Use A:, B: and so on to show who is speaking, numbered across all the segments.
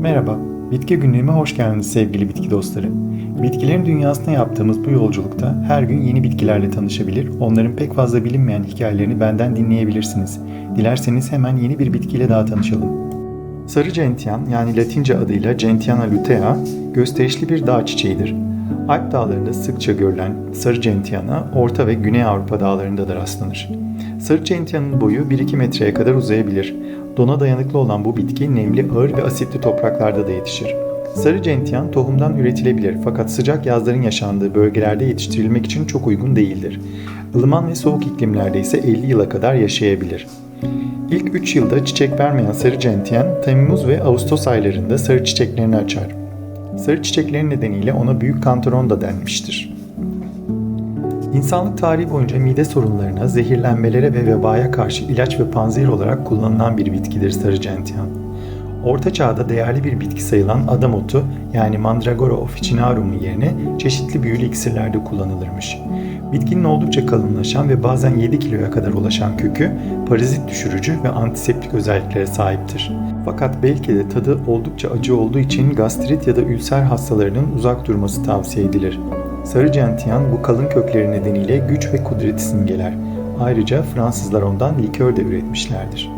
A: Merhaba, Bitki Günlüğü'me hoş geldiniz sevgili bitki dostları. Bitkilerin dünyasına yaptığımız bu yolculukta her gün yeni bitkilerle tanışabilir, onların pek fazla bilinmeyen hikayelerini benden dinleyebilirsiniz. Dilerseniz hemen yeni bir bitkiyle daha tanışalım. Sarı gentian yani latince adıyla Gentiana lutea gösterişli bir dağ çiçeğidir. Alp dağlarında sıkça görülen sarı gentiana Orta ve Güney Avrupa dağlarında da rastlanır. Sarı gentianın boyu 1-2 metreye kadar uzayabilir. Dona dayanıklı olan bu bitki nemli, ağır ve asitli topraklarda da yetişir. Sarı gentian tohumdan üretilebilir fakat sıcak yazların yaşandığı bölgelerde yetiştirilmek için çok uygun değildir. Ilıman ve soğuk iklimlerde ise 50 yıla kadar yaşayabilir. İlk 3 yılda çiçek vermeyen sarı gentian, Temmuz ve Ağustos aylarında sarı çiçeklerini açar. Sarı çiçekleri nedeniyle ona büyük kantaron da denmiştir. İnsanlık tarihi boyunca mide sorunlarına, zehirlenmelere ve vebaya karşı ilaç ve panzehir olarak kullanılan bir bitkidir sarı gentian. Orta çağda değerli bir bitki sayılan adam otu yani Mandragora officinarum'un yerine çeşitli büyülü iksirlerde kullanılırmış. Bitkinin oldukça kalınlaşan ve bazen 7 kiloya kadar ulaşan kökü parazit düşürücü ve antiseptik özelliklere sahiptir. Fakat belki de tadı oldukça acı olduğu için gastrit ya da ülser hastalarının uzak durması tavsiye edilir. Sarı gentian bu kalın kökleri nedeniyle güç ve kudreti simgeler. Ayrıca Fransızlar ondan likör de üretmişlerdir.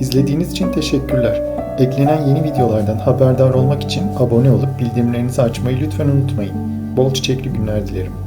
A: İzlediğiniz için teşekkürler. Eklenen yeni videolardan haberdar olmak için abone olup bildirimlerinizi açmayı lütfen unutmayın. Bol çiçekli günler dilerim.